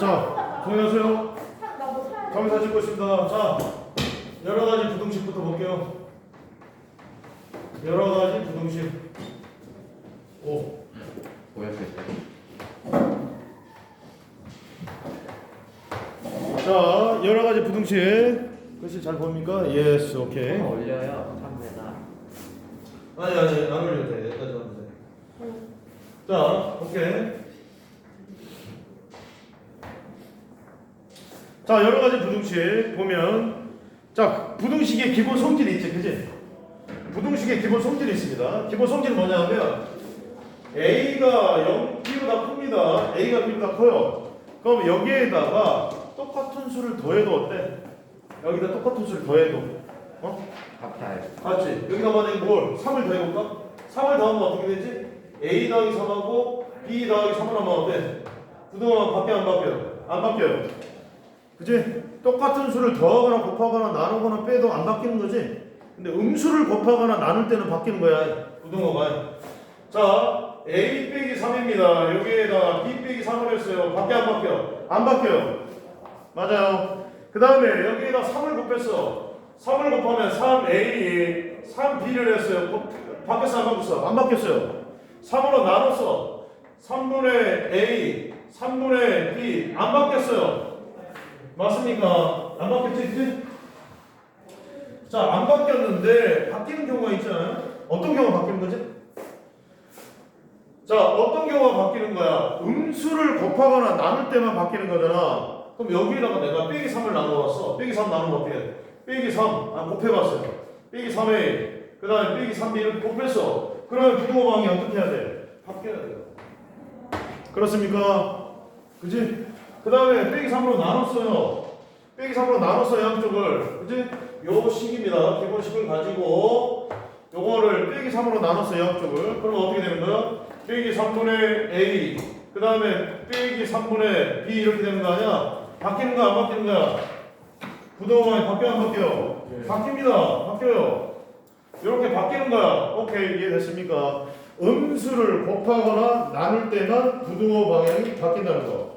자, 돼? 정의사 찍고 있습니다. 자, 여러 가지 부등식부터 볼게요. 여러 가지 부등식. 오. 자, 여러 가지 부등식. 글씨 잘 보입니까? 예스, 오케이. 좀 올려요. 카메라. 아니, 아니, 안 올려도 돼. 여기까지 하면 돼. 자, 오케이. 자, 여러 가지 부등식 보면, 자, 부등식의 기본 성질이 있지, 그지? 부등식의 기본 성질이 있습니다. 기본 성질은 뭐냐면, A가 0, B보다 큽니다. A가 B보다 커요. 그럼 여기에다가 똑같은 수를 더해도 어때? 여기다 똑같은 수를 더해도, 어? 같아요. 맞지? 여기다 만약에 뭘? 3을 더해볼까? 3을 더하면 어떻게 되지? A 더하기 3하고 B 더하기 3을 하면 어때? 부등호만 바뀌어 안 바뀌어요? 안 바뀌어요 그지? 똑같은 수를 더하거나 곱하거나 나누거나 빼도 안 바뀌는 거지? 근데 음수를 곱하거나 나눌 때는 바뀌는 거야. 부등호가 자 A 빼기 3입니다. 여기에다가 B 빼기 3을 했어요. 바뀌어 안 바뀌어? 안 바뀌어요. 맞아요. 그 다음에 여기에다 3을 곱했어. 3을 곱하면 3A 3B를 했어요. 곱- 바뀌었어 안 바뀌었어? 안 바뀌었어요. 3으로 나눴어. 3분의 A 3분의 B 안 바뀌었어요 맞습니까? 안 바뀌었지 그치? 자안 바뀌었는데 바뀌는 경우가 있잖아요 어떤 경우가 바뀌는 거지? 자 어떤 경우가 바뀌는 거야 음수를 곱하거나 나눌 때만 바뀌는 거잖아 그럼 여기다가 내가 빼기 3을 나눠봤어 빼기 3 나누면 어떻게 해? 빼기 3, 아, 곱해봤어요. 빼기 3에, 그 다음에 빼기 3b를 곱했어. 그러면 부등호 방이 어떻게 해야 돼? 바뀌어야 돼요. 그렇습니까? 그지? 그 다음에 빼기 3으로 나눴어요. 빼기 3으로 나눴어요, 양쪽을. 그지? 요 식입니다. 기본식을 가지고, 요거를 빼기 3으로 나눴어요, 양쪽을. 그러면 어떻게 되는 거야? 빼기 3분의 A, 그 다음에 빼기 3분의 B 이렇게 되는 거 아니야? 바뀌는 거야, 안 바뀌는 거야? 부동산이 바뀌어 안 바뀌어요? 네. 바뀝니다. 바뀌어요. 이렇게 바뀌는 거야. 오케이 이해됐습니까? 음수를 곱하거나 나눌 때만 부등호 방향이 바뀐다는 거.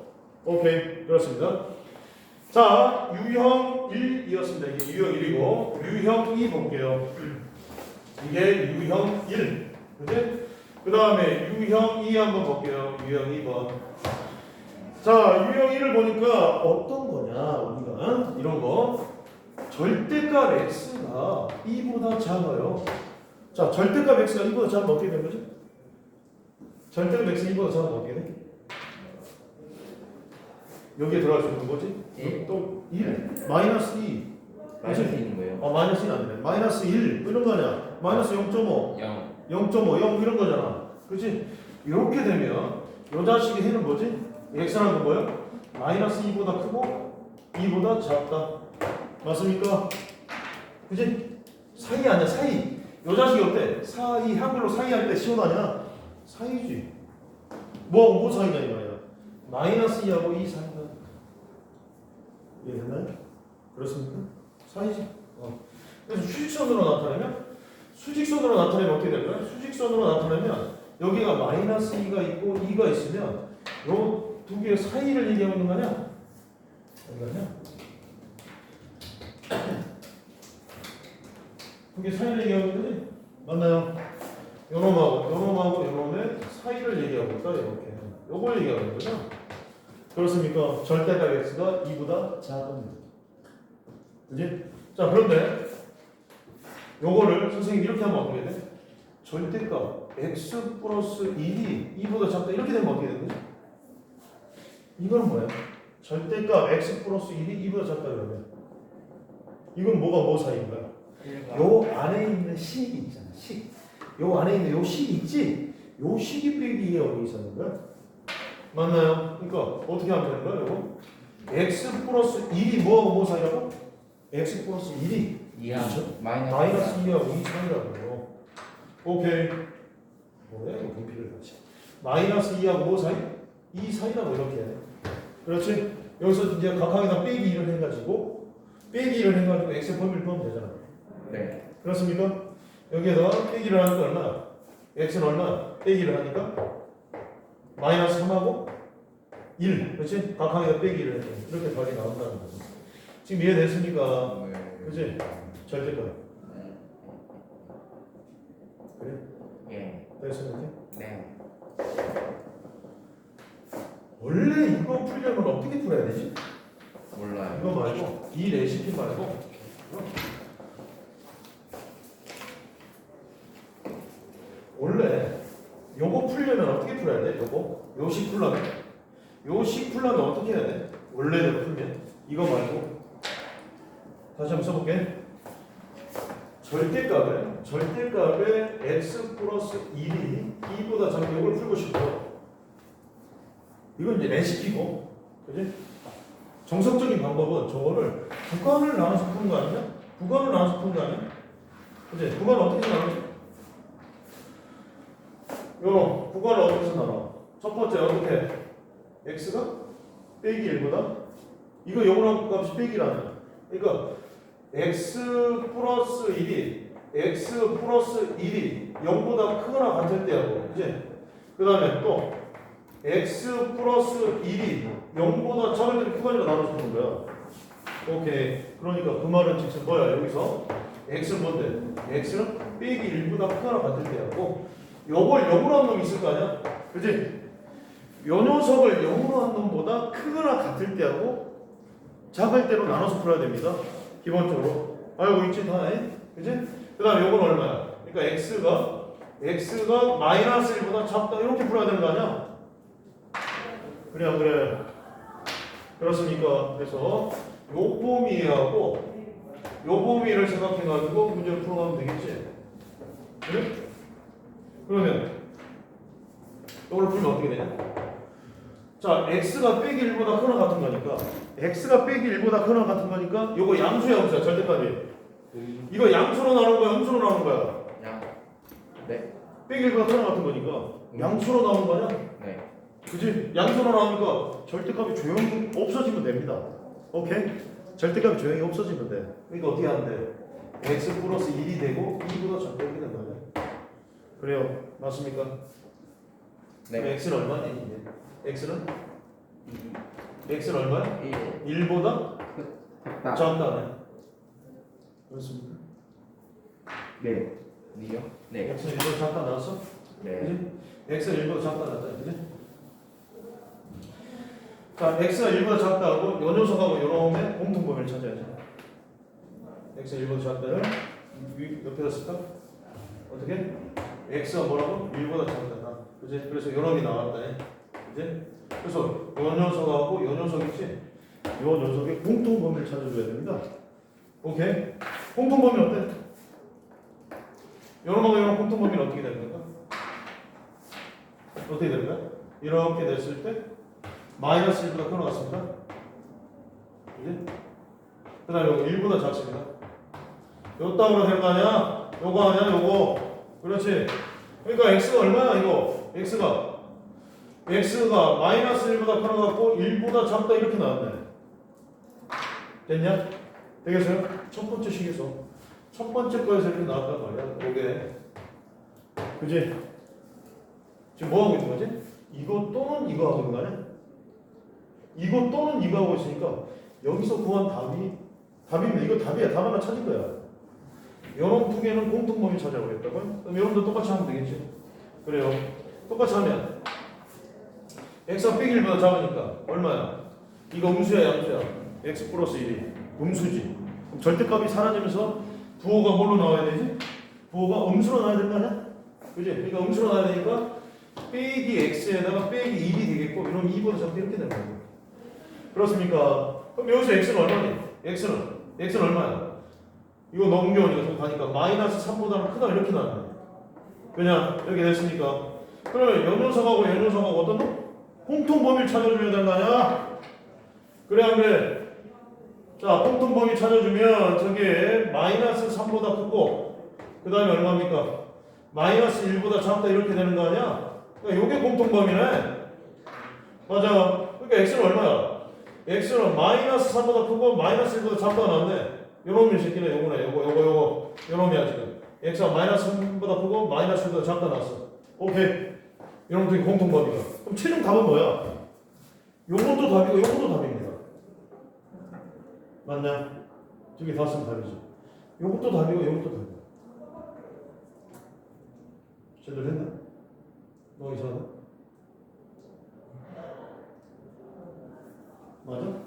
오케이 그렇습니다. 자 유형 1이었습니다. 이게 유형 1이고 유형 2 볼게요. 이게 유형 1. 그지? 그 다음에 유형 2 한번 볼게요. 유형 2번. 자, 유형 1을 보니까 어떤 거냐, 우리가 이런 거. 절대값 x가 2보다 작아요. 자, 절대값 x가 2보다 작으면 어떻게 되는 거지? 절대값 x가 2보다 작으면 어떻게 돼? 여기에 들어갈 수 있는 거지? 일. 또 1, 마이너스 2. 말수 있는 거예요. 아, 마이너스 1 아니네. 마이너스 1, 뭐 이런 거 아니야? 마이너스 0.5. 0. 0.5, 0 이런 거잖아. 그치? 이렇게 되면 요 자식의 해는 뭐지? x라는 건 뭐예요? 마이너스 2보다 크고 2보다 작다. 맞습니까? 그치? 사이 아니야, 사이. 요 자식이 어때? 사이, 한글로 사이 할 때 시온 아니야? 사이지. 뭐, 뭐 사이냐, 이 말이야. 마이너스 2하고 2 사이다. 이해됐나요? 그렇습니까? 사이지. 어. 그래서 수직선으로 나타내면 수직선으로 나타내면 어떻게 될까요? 수직선으로 나타내면 여기가 마이너스 2가 있고 2가 있으면 요 두 개의 사이를 얘기하고 있는 거 아니야? 아니야? 두개 사이를 얘기하고 있는 거지? 맞나요? 요놈하고 요놈하고 요놈의 사이를 얘기하고 있다 이렇게 요걸 얘기하고 있는 거죠? 그렇습니까? 절대값 x가 2보다 작은 그지? 자 그런데 요거를 선생님 이렇게 하면 어떻게 돼? 절대값 x 플러스 1이 2보다 작다 이렇게 되면 어떻게 되는 거지? 이거는 뭐야? 절대값 x 플러스 1이 2보다 작다 그러면 이건 뭐가 뭐 사이인 거야? 요 안에 있는 식이 있잖아 식. 요 안에 있는 요 식이 있지? 요 식이 빼기 여기 있었는 거야? 맞나요? 그러니까 어떻게 하면 되는 거야 요거? x 플러스 1이 뭐하고 뭐 사이라고? x 플러스 1이 이하. 그렇죠? 마이너스. 마이너스 2하고 2 사이라고요. 오케이. 뭐야 이거 분필을 같이. 마이너스 2하고 뭐 사이? 2 사이라고 이렇게. 그렇지? 여기서 이제 각각에다 빼기 1을 해가지고 빼기 1을 해가지고 x 범위를 풀면 되잖아. 네. 그렇습니까? 여기에다가 빼기를 하니까 얼마? x는 얼마? 빼기를 하니까 마이너스 3하고 1 그렇지? 각항에다 빼기 1을 했더니 이렇게 답이 나온다는 거죠 지금 이해됐습니까? 네. 그렇지? 절대값 그래? 예. 됐습니까? 네. 원래 이거 풀려면 어떻게 풀어야 되지? 몰라요. 이거 말고 이 레시피 말고 원래 요거 풀려면 어떻게 풀어야 돼? 요거 요식 풀려면 요식 풀려면 어떻게 해야 돼? 원래대로 풀면 이거 말고 다시 한번 써볼게 절대값에 절대값에 x 플러스 1이 2보다 작은 요걸 풀고 싶어 이건 이제 레시피고 그지? 정석적인 방법은 저거를 구간을 나눠서 푸는 거 아니냐? 구간을 나눠서 푸는 거 아니야? 그지? 구간 어떻게 나누지? 요런 구간을 어디서 나눠? 첫 번째 어떻게? x가 빼기 1보다 이거 요거랑 값이 빼기라는 그러니까 x 플러스 1이 x 플러스 1이 0보다 크거나 같을 때하고 그지? 그 다음에 또 x 플러스 1이 0보다 작을 때 구간으로 나눠서 푸는 거야. 오케이. 그러니까 그 말은 즉슨 뭐야? 여기서 x는 뭔데? x는 빼기 1보다 크거나 같을 때하고 요걸 0으로 한 놈이 있을 거 아니야? 그지? 요 녀석을 0으로 한 놈보다 크거나 같을 때하고 작을 때로 나눠서 풀어야 됩니다. 기본적으로. 알고 있지 다? 에? 그지? 그 다음에 요건 얼마야? 그러니까 x가 x가 마이너스 1보다 작다 이렇게 풀어야 되는 거 아니야? 그래 안 그래? 그렇습니까? 그래서 요 범위하고 요 범위를 생각해가지고 문제를 풀어가면 되겠지? 그래? 그러면 이걸 풀면 어떻게 되냐? 자, x가 빼기 1보다 크나 같은 거니까 x가 빼기 1보다 크나 같은 거니까 요거 양수야 음수야 절대값이 이거 양수로 나오는 거야 음수로 나오는 거야 양. 네. 빼기 1보다 크나 같은 거니까 양수로 나오는 거야 네. 그지? 양수로 나오니까 절대값이 조용히 없어지면 됩니다. 오케이? 절대값이 조용히 없어지면 돼. 그러니까 어떻게 돼? x 플러스 1이 되고 2보다 작게 거야. 그래요. 맞습니까? 그럼 네. x는 얼마니? 이제? x는? x는 얼마야? 1. 1보다 딱. 작다네. 그렇습니까? 네. 니요? 네. x는 1보다 작다 나왔어? 네. 그지? x가 1보다 작다 나왔다. 그지? 자, x가 1보다 작다고 요 녀석하고 요놈의 공통범위를 찾아야죠. x가 1보다 작다를 위- 옆에다 쓸까? 어떻게? x가 뭐라고? 1보다 작다. 그지? 그래서 요놈이 나왔다. 그지? 그래서 요 녀석하고 요 녀석 있지? 요 녀석의 공통 범위를 찾아줘야 됩니다. 오케이? 공통 범위 어때? 요놈하고 요놈 공통 범위는 어떻게 되는 건가? 어떻게 될까요? 이렇게 됐을 때 마이너스 1보다 큰 것 같습니다. 그지? 그 다음에 요거 1보다 작습니다. 요 땅으로 된 거 아니야? 요거 아니야? 요거. 그렇지. 그러니까 x가 얼마야 이거? X가 x가 마이너스 1보다 큰것 같고 1보다 작다 이렇게 나왔네. 됐냐? 되겠어요? 첫 번째 식에서 첫 번째 거에서 이렇게 나왔단 말이야. 요게. 그지? 지금 뭐 하고 있는 거지? 이거 또는 이거 하고 있는 거 아니야? 이거 또는 이거 하고 있으니까 여기서 구한 답이 답이면 이거 답이야. 답 하나 찾은 거야. 요런 두 개는 공통범위 찾아오겠다고요? 그럼 여러분도 똑같이 하면 되겠지? 그래요. 똑같이 하면 x가 빼기 1보다 작으니까 얼마야? 이거 음수야 양수야? x 플러스 1이 음수지. 그럼 절대값이 사라지면서 부호가 뭘로 나와야 되지? 부호가 음수로 나와야 될 거 아니야? 그지? 그러니까 음수로 나와야 되니까 빼기 x에다가 빼기 1이 되겠고 이러면 2보다 작게 이렇게 되는 거예요. 그렇습니까? 그럼 여기서 x는 얼마니? x는 x는 얼마야? 이거 넘겨오니까 좀 가니까 마이너스 3보다는 크다 이렇게 나왔네. 그냥 이렇게 됐으니까 그러면 요 녀석하고 요 녀석하고 어떤 놈? 공통 범위를 거 아니야? 그래 안 그래? 자 공통 범위 찾아주면 저게 마이너스 3보다 크고 그 다음에 얼마입니까? 마이너스 1보다 작다 이렇게 되는 거 아니야? 그러니까 요게 공통 범위네. 맞아. 그러니까 x는 얼마야? x는 마이너스 3보다 크고 마이너스 1보다 작다가 나왔네. 요놈이 새끼네 요거네 요거 요거 요거 요놈이야 지금. x가 마이너스 3보다 크고 마이너스 1보다 작다 나왔어. 오케이. 요놈 되게 공통 범위가. 그럼 최종 답은 뭐야? 요것도 답이고 요것도 답입니다. 두개다 쓰면 답이지. 요것도 답이고 요것도 답이야. 제대로 했나? 너 이상하다? 맞아?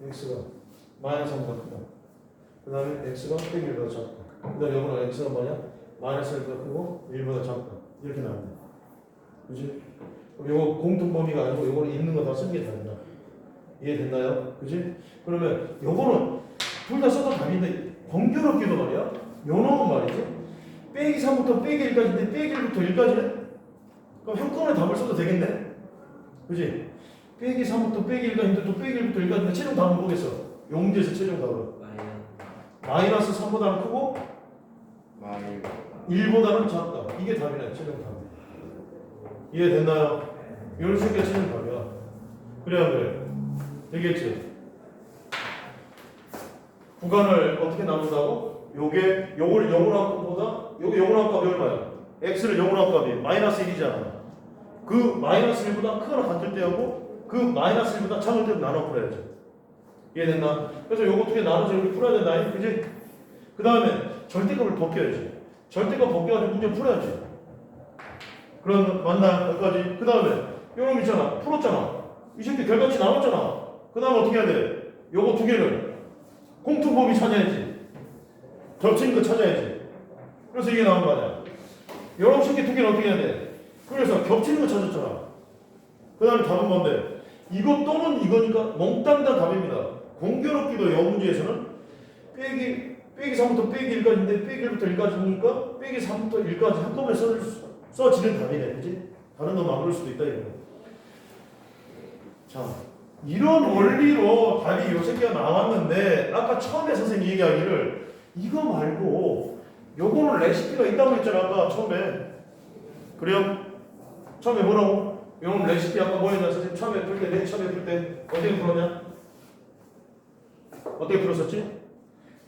x가 마이너스 3보다 크다. 그 다음에 x가 빼기 1보다 작다. 그 다음에 여기는 x가 뭐냐? 마이너스 1보다 크고 1보다 작다. 이렇게 나옵니다. 그지? 요거 공통 범위가 아니고 요거는 있는 거다쓴게 다르다. 이해됐나요? 그지? 그러면 요거는 둘 다 써도 답인데 번거롭게도 말이야. 요 놈은 말이지. 빼기 3부터 빼기 1까지인데 빼기 1부터 1까지네? 그럼 한꺼번에 답을 써도 되겠네? 그지? 빼기 3부터 빼기 1까지인데 또 빼기 1부터 1까지인데 최종 답은 뭐겠어? 용지에서 최종 답은 마이너스 3보다는 크고 마일 1보다는 작다. 이게 답이네, 최종 답. 이해됐나요? 이런 식의 최종 답이야. 그래, 안 그래? 되겠지? 구간을 어떻게 나눈다고? 요게, 요걸 0으로 한 값보다, 요게 0으로 한 값이 얼마야? x를 0으로 한 값이 마이너스 1이잖아. 그 마이너스 1보다 크거나 같을 때하고 그 마이너스 1보다 작을 때 나눠 풀어야지. 이해됐나? 그래서 요거 두개 나눠서 이렇게 풀어야 된다. 그지? 그 다음에 절대값을 벗겨야지. 절대값 벗겨가지고 문제 풀어야지. 그럼 맞나? 여기까지. 그 다음에 요놈 있잖아. 풀었잖아. 이 새끼 결과치 나왔잖아. 그 다음에 어떻게 해야 돼? 요거 두 개를 공통범위 찾아야지. 겹치는 거 찾아야지. 그래서 이게 나온 거 아니야. 요놈 새끼 두 개는 어떻게 해야 돼? 그래서 겹치는 거 찾았잖아. 그 다음에 답은 뭔데? 이거 또는 이거니까 몽땅 다 답입니다. 공교롭기도 여 문제에서는 빼기 빼기 3부터 빼기 1까지인데 빼기 1부터 1까지 보니까 빼기 3부터 1까지 한꺼번에 써, 써지는 답이네. 그지? 다른 놈 안 그럴 수도 있다 이거. 자, 이런 원리로 답이 요 새끼가 나왔는데 아까 처음에 선생님이 얘기하기를 이거 말고 요거는 레시피가 있다고 했잖아 아까 처음에 그래요? 처음에 뭐라고? 요런 레시피 아까 뭐였냐 선생님 처음에 풀때 맨 처음에 풀때 어떻게 풀었냐? 어떻게 풀었었지?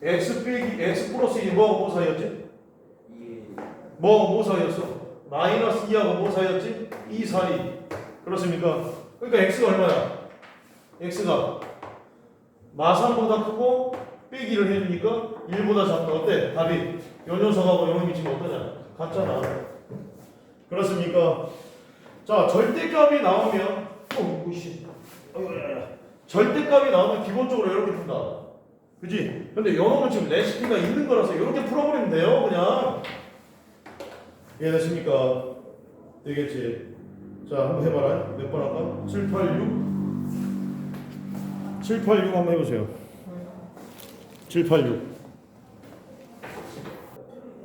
x 빼기 x 플러스 2 뭐하고 뭐 사이였지? 뭐하고 뭐 사이였어? 마이너스 2하고 뭐 사이였지? 2, 4, 2 그렇습니까? 그러니까 x가 얼마야? x가 마3보다 크고 빼기를 해주니까 1보다 작다 어때? 답이 요 녀석하고 요 놈이 지금 어떠냐? 같잖아 그렇습니까? 자 절대값이 나오면 어, 절대값이 나오면 기본적으로 이렇게 푼다 그지? 근데 요놈은 지금 레시피가 있는 거라서 이렇게 풀어버리면 돼요 그냥 이해되십니까? 되겠지? 자 한번 해봐라 몇 번 할까? 7, 8, 6 7, 8, 6 한번 해보세요 7, 8, 6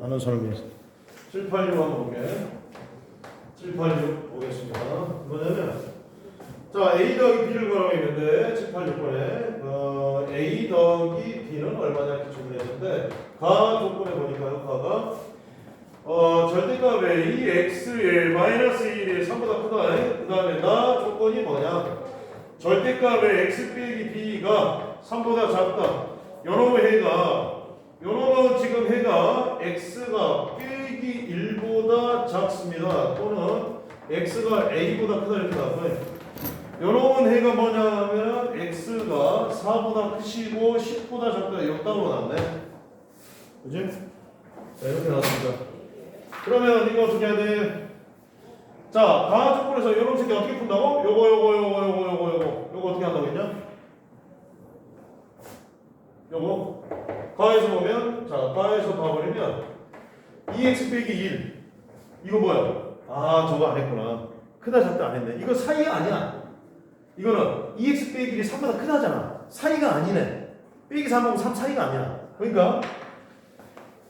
아는 사람이 있어 7, 8, 6 한번 볼게 7, 8, 6 보겠습니다 뭐냐면 자 A 더하기 B를 구하라고 했는데 7, 8, 6번에 어, A 더하기 B는 얼마냐 이렇게 질문했는데 가 조건에 보니까요 가가 어, 절대값 A, X의 마이너스 1이 3보다 크다. 그 다음에 나 조건이 뭐냐? 절대값의 X 빼기 B가 3보다 작다. 요놈의 해가, 요놈은 지금 해가 X가 빼기 1보다 작습니다. 또는 X가 A보다 크다 이렇게 나와요. 요놈은 해가 뭐냐 하면 X가 4보다 크시고 10보다 작다. 따로 나왔네. 그지? 자, 이렇게 나왔습니다. 그러면 이거 어떻게 해야 돼? 자, 가하 조건에서 이런 새끼 어떻게 푼다고? 요거 요거 요거 요거 요거 요거 요거 어떻게 한다고 했냐? 요거 가에서 보면 자, 가에서 봐버리면 2x 빼기 1 이거 뭐야? 아, 저거 안 했구나. 크다 작다 안 했네. 이거 사이가 아니야. 이거는 2x 빼기 1이 3보다 크다잖아. 사이가 아니네. 빼기 3하고 3 사이가 아니야. 그러니까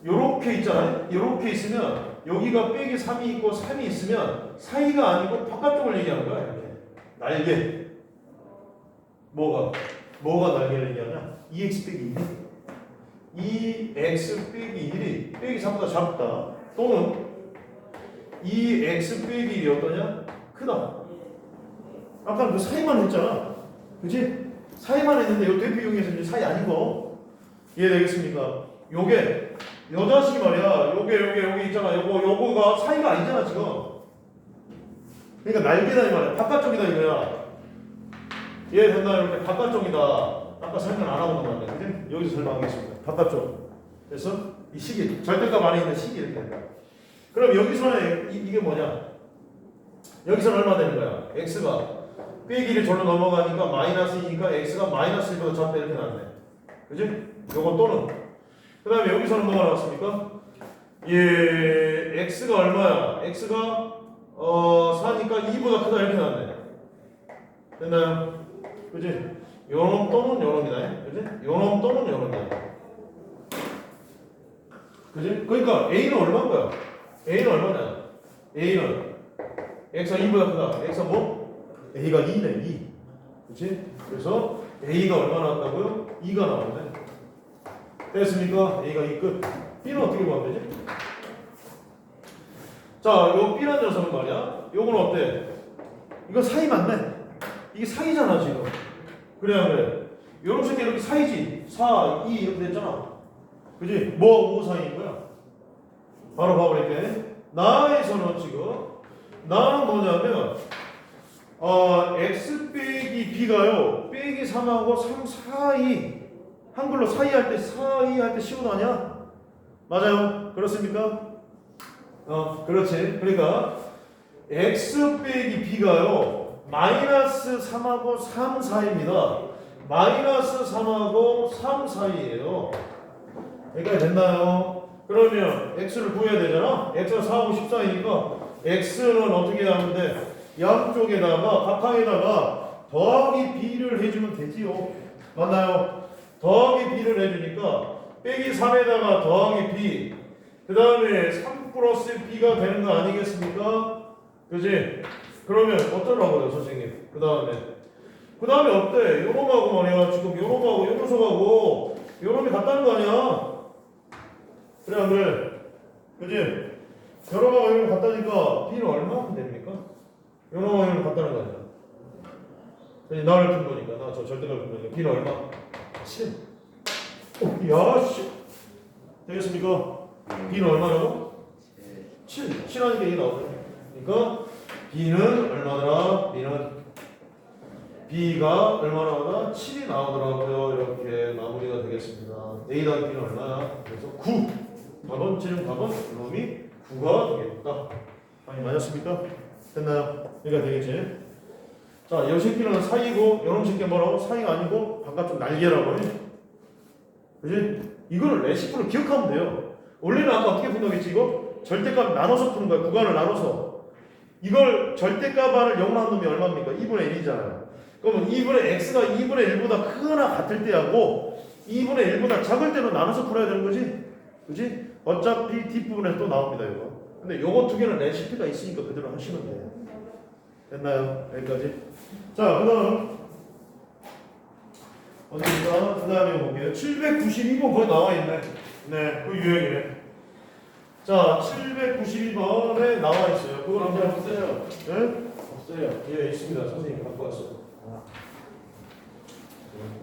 요렇게 있잖아요. 요렇게 있으면 여기가 빼기 3이 있고 3이 있으면 사이가 아니고 바깥쪽을 얘기하는 거야. 이렇게. 날개. 뭐가? 뭐가 날개를 얘기하냐? 2x 빼기 1이 2x 빼기 1이 빼기 3보다 작다. 또는 2x 빼기 1이 어떠냐? 크다. 아까 그 사이만 했잖아. 그지? 사이만 했는데 요 대표 이용해서 이제 사이 아니고 이해되겠습니까? 요게 요 자식이 말이야. 요게 요게 요게 있잖아. 요거 요거가 사이가 아니잖아 지금. 그러니까 날개다 이 말이야. 바깥쪽이다 이거야. 얘 된다 이렇게 바깥쪽이다. 아까 설명 안 하고 넘어갔네. 그지? 여기서 설명하겠습니다. 바깥쪽. 그래서 이 식이 절대값 안에 있는 식이 이렇게 된다. 그럼 여기서는 이, 이게 뭐냐? 여기서는 얼마 되는 거야? x가 빼기를 절로 넘어가니까 마이너스이니까 x가 마이너스 1보다 작다 이렇게 나왔네. 그지? 요건 또는 그 다음에 여기서는 뭐가 나왔습니까? 예, x가 얼마야? x가 어 4니까 2보다 크다 이렇게 나왔네. 됐나요? 그지? 요놈 또는 요놈이다. 그지? 요놈 또는 요놈이다. 그지? 그러니까 a는 얼마인 거야? a는 얼마냐? a는 x가 2보다 크다. x가 뭐? A가 2네, 2. 그치? 그래서 a가 얼마 나왔다고요? 2가 나왔네. 됐습니까? a가 2 끝. b는 어떻게 구하면 되지? 자, 요 b란 녀석은 말이야. 요건 어때? 이거 사이 맞네. 이게 사이잖아, 지금. 그래, 안 그래? 요런 새끼 이렇게 사이지. 4, 2 이렇게 됐잖아. 그지? 뭐, 5 사이인 거야? 바로 봐버릴게. 나에서는 지금, 나는 뭐냐면, 어, x 빼기 b가요, 빼기 3하고 3 사이, 한글로 사이 할 때, 사이 할 때 시옷 아니야? 맞아요? 그렇습니까? 어, 그렇지. 그러니까, x 빼기 b가요, 마이너스 3하고 3 사이입니다. 마이너스 3하고 3 사이예요. 여기까지 됐나요? 그러면 x를 구해야 되잖아. x가 4하고 14이니까 x는 어떻게 하면 돼? 양쪽에다가 각항에다가 더하기 b를 해주면 되지요. 맞나요? 더하기 b를 해주니까 빼기 3에다가 더하기 b 그 다음에 3 플러스 b가 되는 거 아니겠습니까? 그지? 그러면 어쩌라고요 선생님? 그 다음에 그 다음에 어때? 요놈하고 말이야 지금 요놈하고 요 녀석하고 요놈이 같다는 거 아니야? 그래 안 그래? 그지? 요놈하고 요놈이 같다니까 b는 얼마큼 됩니까? 요놈이 같다는 거 아니야? 나를 준 거니까 나 저 절대값 준 거니까 b는 얼마? 7 어, 야 씨. 되겠습니까? b는 얼마라고? 7 7 하니까 이게 나오죠 그러니까 b는 얼마더라? b는 b가 얼마 나오나? 7이 나오더라고요. 이렇게 마무리가 되겠습니다. a 더하기 b는 얼마야? 그래서 9. 답은 지금 답은 놈이 9가 되겠다. 아니 맞았습니까? 됐나요? 여기가 되겠지? 자, 이 새끼는 사이고 이런 새끼 뭐라고? 사이가 아니고 바깥쪽 날개라고 해. 그지? 이거를 레시피로 기억하면 돼요. 원래는 아까 어떻게 분석했지 이거? 절대값 나눠서 푸는 거야. 구간을 나눠서. 이걸 절대값을 0으로 한 놈이 얼마입니까? 2분의 1이잖아요. 그러면 2분의 x가 2분의 1보다 크거나 같을 때하고 2분의 1보다 작을 때로 나눠서 풀어야 되는 거지. 그지? 어차피 뒷부분에 또 나옵니다, 이거. 근데 요거 두 개는 레시피가 있으니까 그대로 하시면 돼요. 됐나요? 여기까지. 자, 그 다음. 어디입니까? 그 다음에 볼게요. 792번 거기 나와 있네. 네, 그 유형이네. 자, 792번에 나와 있어요. 그걸 한번 없어요. 네? 없어요. 예, 있습니다. 선생님 갖고 왔어.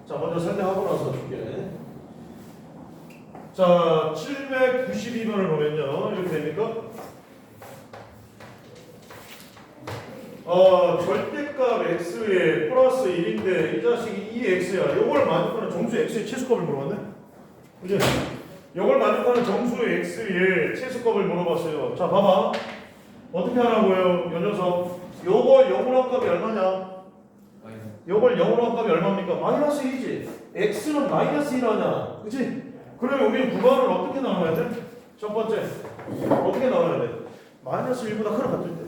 자, 먼저 설명하고 나서 줄게. 자, 792번을 보면요. 이렇게 됩니까? 어, 절대값 x에 플러스 1인데 이 자식이 2x야. 요걸 만족하는 정수 x의 최소값을 물어봤네. 그지? 요걸 만족하는 정수 x의 최소값을 물어봤어요. 자, 봐봐. 어떻게 하라고요? 요 녀석. 요걸 0으로 한 값이 얼마냐? 요걸 0으로 한 값이 얼마입니까? 마이너스 1이지. x는 마이너스 1 하냐? 그치? 그러면 우리는 구간을 어떻게 나눠야 돼? 첫 번째. 어떻게 나눠야 돼? 마이너스 1보다 크나 같을 때.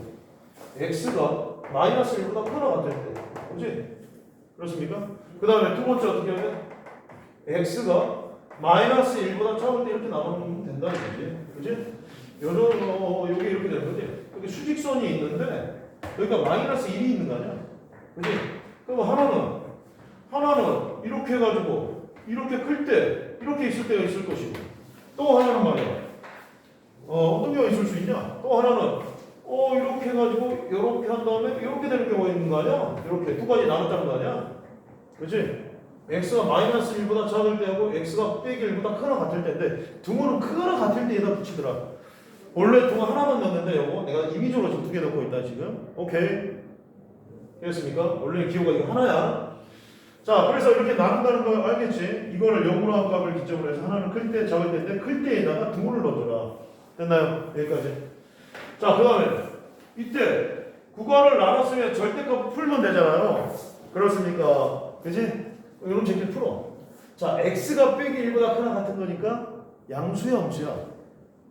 x가 마이너스 1보다 크나 같을 때. 그치? 그렇습니까? 그 다음에 두 번째 어떻게 돼? x가 마이너스 1보다 작을 때 이렇게 나누면 된다는 거지. 그치? 요정, 어, 요게 이렇게 되는 거지. 여기 수직선이 있는데, 여기가 마이너스 1이 있는 거 아니야? 그치? 그럼 하나는, 하나는 이렇게 해가지고, 이렇게 클 때, 이렇게 있을 때가 있을 것이고, 또 하나는 말이야. 어, 어떤 경우가 있을 수 있냐? 또 하나는, 어, 이렇게 해가지고, 이렇게 한 다음에, 이렇게 되는 경우가 있는 거 아니야? 이렇게 두 가지 나눴다는 거 아니야? 그치? x가 마이너스 1보다 작을 때하고 x가 빼기 1보다 크거나 같을 때인데 등호는 크거나 같을 때에다 붙이더라. 원래 등호 하나만 넣는데 요거 내가 임의적으로 지금 두 개 넣고 있다 지금. 오케이. 됐습니까? 원래 기호가 이거 하나야. 자, 그래서 이렇게 나눈다는 거 알겠지? 이거를 0으로 한 값을 기점으로 해서 하나는 클 때 작을 때인데 클 때에다가 등호를 넣어줘라. 됐나요? 여기까지. 자, 그 다음에 이때 국어를 나눴으면 절대값 풀면 되잖아요. 그렇습니까? 그지? 이런 제끼 풀어. 자, x가 빼기 1보다 크나 같은 거니까 양수야, 음수야.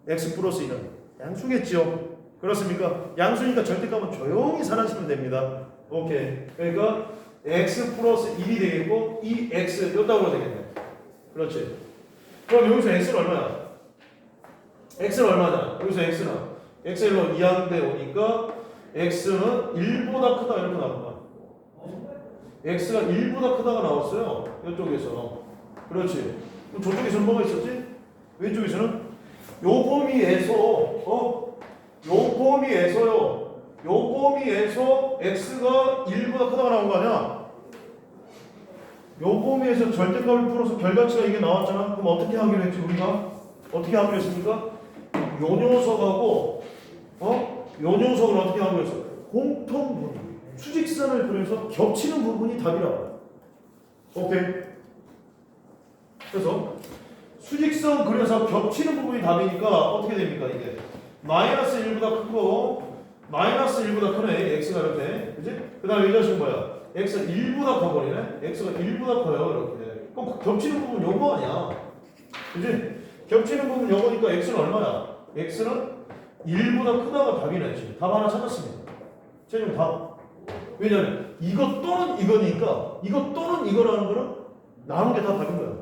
x 플러스 1은 양수겠죠. 그렇습니까? 양수니까 절대값은 조용히 사라지면 됩니다. 오케이. 그러니까 x 플러스 1이 되겠고 이 x 요따구로 되겠네. 그렇지. 그럼 여기서 x는 얼마야? x는 얼마냐? 여기서 x는 x로 2항대 오니까 x는 1보다 크다 이렇게 나온 거야. x가 1보다 크다가 나왔어요. 이쪽에서. 그렇지. 그럼 저쪽에서는 뭐가 있었지? 왼쪽에서는 요 범위에서 어? 요 범위에서요. 요 범위에서 x가 1보다 크다가 나온 거 아니야? 요 범위에서 절대값을 풀어서 결과치가 이게 나왔잖아. 그럼 어떻게 하기로 했지 우리가? 어떻게 하기로 했습니까? 요 녀석하고 어? 요 녀석을 어떻게 하기로 했어? 공통분 수직선을 그려서 겹치는 부분이 답이라고. 오케이. 그래서 수직선 그려서 겹치는 부분이 답이니까 어떻게 됩니까 이게? 마이너스 1보다 크고 마이너스 1보다 크네 x가 이렇게 그지? 그 다음에 이 자식은 뭐야? x가 1보다 커버리네? x가 1보다 커요 이렇게 그럼 그 겹치는 부분 요거 아니야 그지? 겹치는 부분 요거니까 x는 얼마야? x는 1보다 크다가 지금 답 하나 찾았습니다 최종 답 왜냐면 이것 또는 이거니까 이것 또는 이거라는 거는 나눈 게다 답인 거야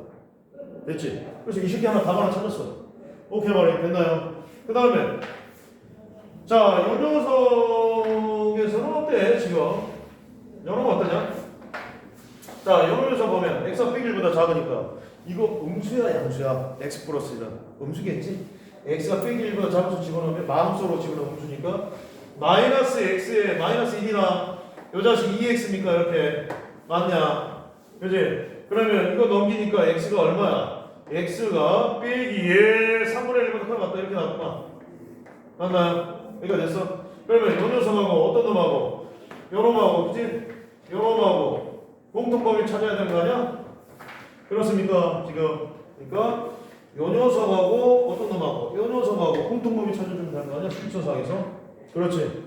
됐지? 그래서 이 새끼 하나 답 하나 찾았어 오케이 말이 됐나요? 그 다음에 자, 요 녀석에서는 어때, 지금? 요런 거 어떠냐? 자, 요 녀석 보면 x가 빼기보다 작으니까 이거 음수야, 양수야? x 플러스 1은 음수겠지? X가 빼기 1보다 작아서 집어넣으면 마음속으로 집어넣으면 음수니까 마이너스 x에 마이너스 1이나 요 자식 2x입니까? 이렇게 맞냐? 그지? 그러면 이거 넘기니까 x가 얼마야? x가 빼기에 3분의 1보다 크다 같다 이렇게 나왔구나 맞나요? 여기가 됐어? 그러면 요 녀석하고 어떤 놈하고 요 놈하고 그치? 요 놈하고 공통범위 찾아야 되는 거 아니야? 그렇습니까? 지금 그러니까 요 녀석하고 어떤 놈하고 요 녀석하고 공통범위 찾아주면 되는 거 아니야? 수직선상에서 그렇지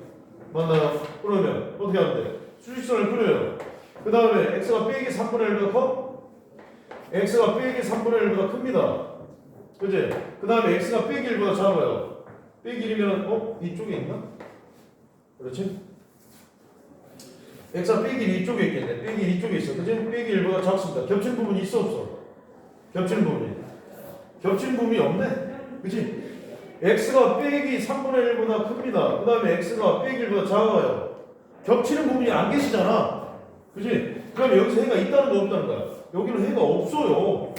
맞나요? 그러면 어떻게 하면 돼? 수직선을 그려요 그 다음에 x가 빼기 3분의 1보다 커? x가 빼기 3분의 1보다 큽니다 그지? 그 다음에 x가 빼기 1보다 작아요 빼기 1이면 어? 이쪽에 있나? 그렇지? x가 빼기 1 이쪽에 있겠네 빼기 1 이쪽에 있어 그지? 빼기 1보다 작습니다 겹치는 부분이 있어 없어? 겹치는 부분이 겹치는 부분이 없네 그지? x가 빼기 3분의 1보다 큽니다 그 다음에 x가 빼기 1보다 작아요 겹치는 부분이 안 계시잖아 그지? 그럼 여기서 해가 있다는 거 없다는 거야 여기는 해가 없어요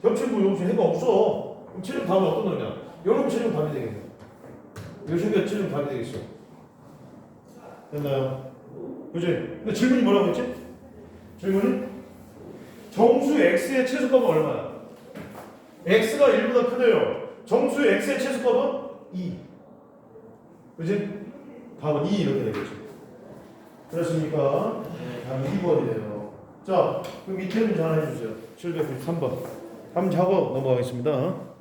겹치는 부분이 없어 해가 없어 그럼 최종 답은 어떤 거냐 여러분 최종 답이 되겠네 요즘에 최종 답이 되겠어 됐나요? 그지? 근데 질문이 뭐라고 했지? 질문이 정수 x의 최소값은 얼마야? X가 1보다 크대요. 정수 x의 최소값은 2 그지? 답은 2 이렇게 되겠죠. 그렇습니까? 네, 답은 2번이네요. 자, 그럼 밑에 문제 하나 해주세요. 793번. 한번 작업 넘어가겠습니다